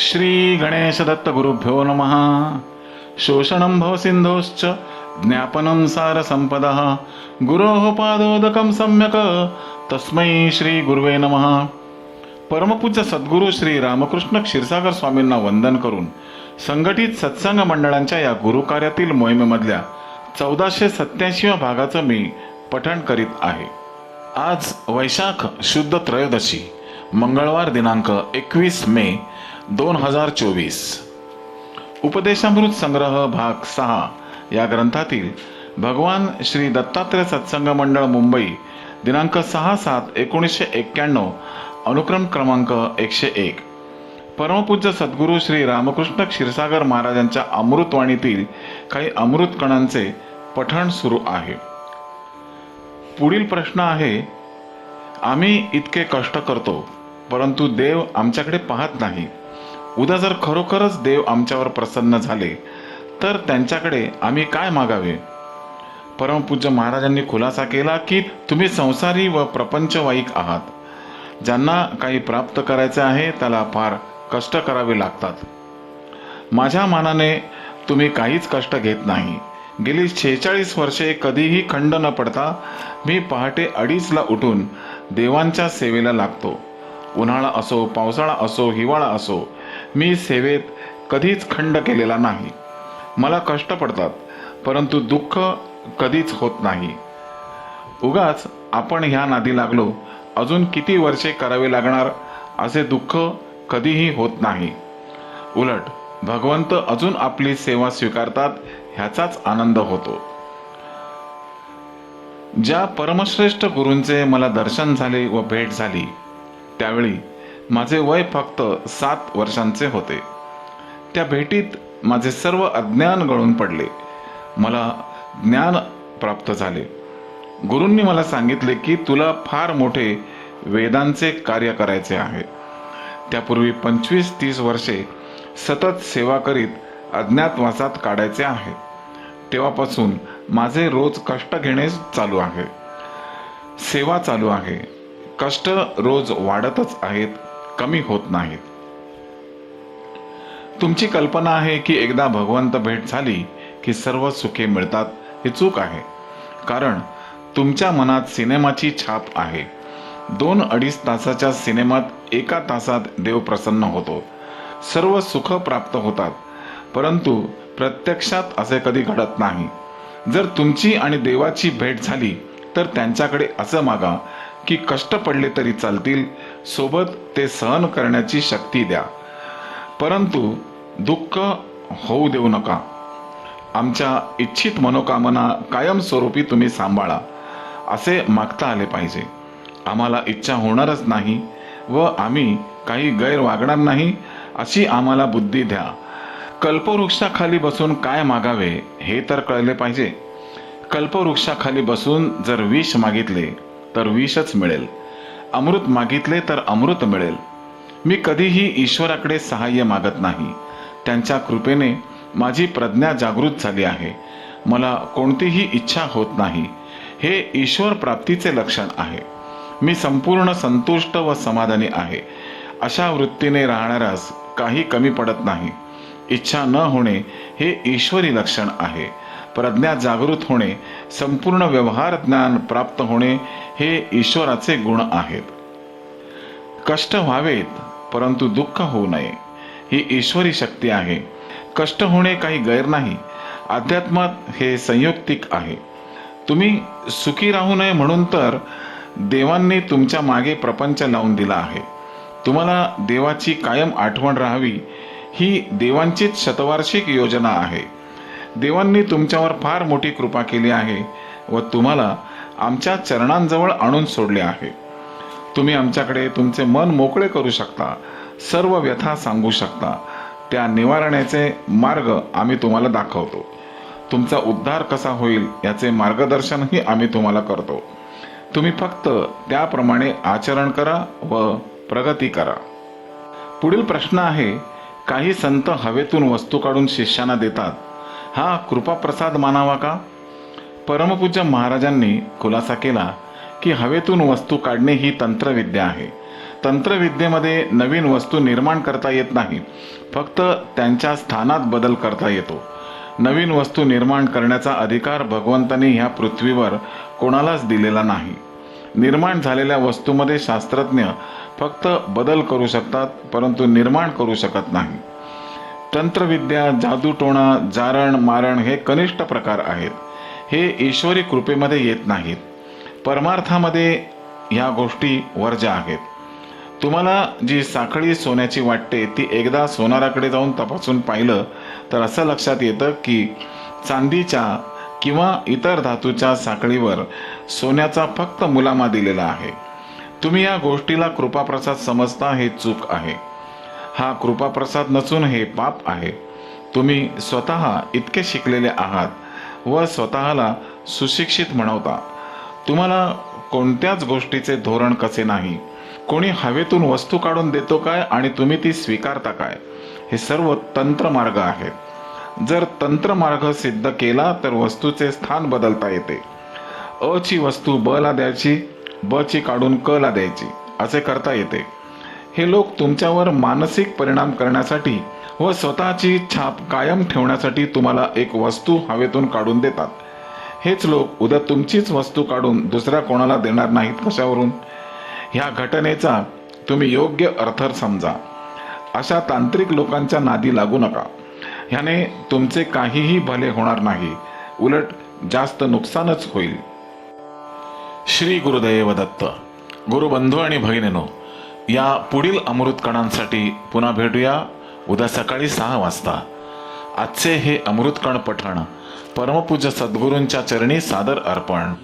श्री गणेश दत्त गुरुभ्यो नमः। शोषणं भवसिन्धोश्च ज्ञापनं सारसम्पदः गुरोः पादोदकं सम्यक् तस्मै श्री गुरुवे नमः। परमपूज्य सद्गुरू श्री रामकृष्ण क्षीरसागर स्वामींना वंदन करून संघटित सत्संग मंडळांच्या या गुरुकार्यातील मोहिमेमधल्या चौदाशे सत्याऐंशीव्या भागाचं मी पठण करीत आहे. आज वैशाख शुद्ध त्रयोदशी मंगळवार दिनांक एकवीस मे दोन हजार चोवीस. उपदेशामृत संग्रह भाग सहा या ग्रंथातील भगवान श्री दत्तात्रय सत्संग मंडळ मुंबई दिनांक सहा सात एकोणीसशे एक्क्याण्णव अनुक्रम क्रमांक एकशे एक. परमपूज्य सद्गुरू श्री रामकृष्ण क्षीरसागर महाराजांच्या अमृतवाणीतील काही अमृत कणांचे पठण सुरू आहे. पुढील प्रश्न आहे आम्ही इतके कष्ट करतो परंतु देव आमच्याकडे पाहत नाही. उद्या जर खरोखरच देव आमच्यावर प्रसन्न झाले तर त्यांच्याकडे आम्ही काय मागावे? परमपूज्य महाराजांनी खुलासा केला की तुम्ही संसारी व प्रपंचवाईक आहात. ज्यांना काही प्राप्त करायचे आहे त्याला फार कष्ट करावे लागतात. माझ्या मानाने तुम्ही काहीच कष्ट घेत नाही. गेली शेहेचाळीस वर्षे कधीही खंड न पडता मी पहाटे अडीचला उठून देवांच्या सेवेला लागतो. उन्हाळा असो पावसाळा असो हिवाळा असो मी सेवेत कधीच खंड केलेला नाही. मला कष्ट पडतात परंतु दुःख कधीच होत नाही. उगाच आपण ह्या नादी लागलो अजून किती वर्षे करावे लागणार असे दुःख कधीही होत नाही. उलट भगवंत अजून आपली सेवा स्वीकारतात ह्याचाच आनंद होतो. ज्या परमश्रेष्ठ गुरूंचे मला दर्शन झाले व भेट झाली त्यावेळी माझे वय फक्त सात वर्षांचे होते. त्या भेटीत माझे सर्व अज्ञान गळून पडले. मला ज्ञान प्राप्त झाले. गुरूंनी मला सांगितले की तुला फार मोठे वेदांचे कार्य करायचे आहे. त्यापूर्वी पंचवीस तीस वर्षे सतत सेवा करीत अज्ञातवासात काढायचे आहे. तेव्हापासून माझे रोज कष्ट घेणे चालू आहे. सेवा चालू आहे. कष्ट रोज वाढतच आहेत कमी होत नाहीत. तुमची कल्पना आहे की एकदा भगवंत भेट झाली की सर्व सुखे मिळतात हे चूक आहे. कारण तुमच्या मनात सिनेमाची छाप आहे. दोन अडीच तासाच्या सिनेमात एका तासात देव प्रसन्न होतो. सर्व सुख प्राप्त होतात परंतु प्रत्यक्षात असे कधी घडत नाही. जर तुमची आणि देवाची भेट झाली तर त्यांच्याकडे असं मागा की कष्ट पडले तरी चालतील सोबत ते सहन करण्याची शक्ती द्या. परंतु दुःख होऊ देऊ नका. आमच्या इच्छित मनोकामना कायमस्वरूपी तुम्ही सांभाळा असे मागता आले पाहिजे. आम्हाला इच्छा होणारच नाही व आम्ही काही गैर वागणार नाही अशी आम्हाला बुद्धी द्या. कल्पवृक्षाखाली बसून काय मागावे हे तर कळले पाहिजे. कल्पवृक्षाखाली बसून जर विष मागितले तर विषच मिळेल. अमृत मागितले तर अमृत मिळेल. मी कधीही ईश्वराकडे सहाय्य मागत नाही. त्यांच्या कृपेने माझी प्रज्ञा जागृत झाली आहे. मला कोणतीही इच्छा होत नाही. हे ईश्वर प्राप्तीचे लक्षण आहे. मी संपूर्ण संतुष्ट व समाधानी आहे. अशा वृत्तीने राहणाऱ्यास काही कमी पडत नाही. इच्छा न होणे हे ईश्वरी लक्षण आहे. प्रज्ञा जागृत होणे संपूर्ण व्यवहार ज्ञान प्राप्त होणे हे ईश्वराचे गुण आहेत. कष्ट व्हावेत परंतु दुःख होऊ नये. ही ईश्वरी शक्ती आहे. कष्ट होणे काही गैर नाही. अध्यात्मात हे संयुक्तिक आहे. तुम्ही सुखी राहू नये म्हणून तर देवांनी तुमच्या मागे प्रपंच लावून दिला आहे. तुम्हाला देवाची कायम आठवण राहावी ही देवांचीच शतवार्षिक योजना आहे. देवांनी तुमच्यावर फार मोठी कृपा केली आहे व तुम्हाला आमच्या चरणांजवळ आणून सोडले आहे. तुम्ही आमच्याकडे तुमचे मन मोकळे करू शकता सर्व व्यथा सांगू शकता. त्या निवारण्याचे मार्ग आम्ही तुम्हाला दाखवतो. तुमचा उद्धार कसा होईल याचे मार्गदर्शनही आम्ही तुम्हाला करतो. तुम्ही फक्त त्याप्रमाणे आचरण करा व प्रगती करा. पुढील प्रश्न आहे काही संत हवेतून वस्तू काढून शिष्यांना देतात. हा कृपाप्रसाद मानावा का? परमपूज्य महाराजांनी खुलासा केला की हवेतून वस्तू काढणे ही तंत्रविद्या आहे. तंत्रविद्येमध्ये नवीन वस्तू निर्माण करता येत नाही फक्त त्यांच्या स्थानात बदल करता येतो. नवीन वस्तू निर्माण करण्याचा अधिकार भगवंताने ह्या पृथ्वीवर कोणालाच दिलेला नाही. निर्माण झालेल्या वस्तूमध्ये शास्त्रज्ञ फक्त बदल करू शकतात परंतु निर्माण करू शकत नाही. तंत्रविद्या जादूटोणा जारण मारण हे कनिष्ठ प्रकार आहेत. हे ईश्वरी कृपेमध्ये येत नाहीत. परमार्थामध्ये ह्या गोष्टी वर्ज्य आहेत. तुम्हाला जी साखळी सोन्याची वाटते ती एकदा सोनाराकडे जाऊन तपासून पाहिलं तर असं लक्षात येतं की चांदीच्या किंवा इतर धातूच्या साखळीवर सोन्याचा फक्त मुलामा दिलेला आहे. तुम्ही या गोष्टीला कृपाप्रसाद समजता हे चूक आहे. हा कृपाप्रसाद नसून हे पाप आहे. तुम्ही स्वतः इतके शिकलेले आहात व स्वतःला सुशिक्षित म्हणवता. तुम्हाला कोणत्याच गोष्टीचे धोरण कसे नाही? कोणी हवेतून वस्तू काढून देतो काय आणि तुम्ही ती स्वीकारता काय? हे सर्व तंत्रमार्ग आहेत. जर तंत्रमार्ग सिद्ध केला तर वस्तूचे स्थान बदलता येते. अ ची वस्तू ब ला द्यायची ब ची काढून क ला द्यायची असे करता येते. हे लोक तुमच्यावर मानसिक परिणाम करण्यासाठी व स्वतःची छाप कायम ठेवण्यासाठी तुम्हाला एक वस्तू हवेतून काढून देतात. हेच लोक उद्या तुमचीच वस्तू काढून दुसऱ्या कोणाला देणार नाहीत कशावरून? ह्या घटनेचा तुम्ही योग्य अर्थ समजा. अशा तांत्रिक लोकांच्या नादी लागू नका. ह्याने तुमचे काहीही भले होणार नाही. उलट जास्त नुकसानच होईल. श्री गुरुदेव दत्त. गुरुबंधू आणि भगिनीनो या पुढील अमृत कणांसाठी पुन्हा भेटूया. उद्या सकाळी सहा वाजता. आजचे हे अमृतकण पठण परमपूज्य सद्गुरूंच्या चरणी सादर अर्पण.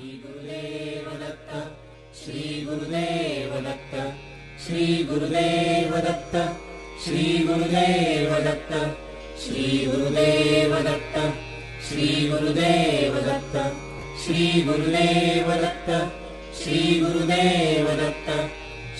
श्री गुरुदेव दत्त श्री गुरुदेव दत्त श्री गुरुदेव दत्त श्री गुरुदेव दत्त श्री गुरुदेव दत्त श्री गुरुदेव दत्त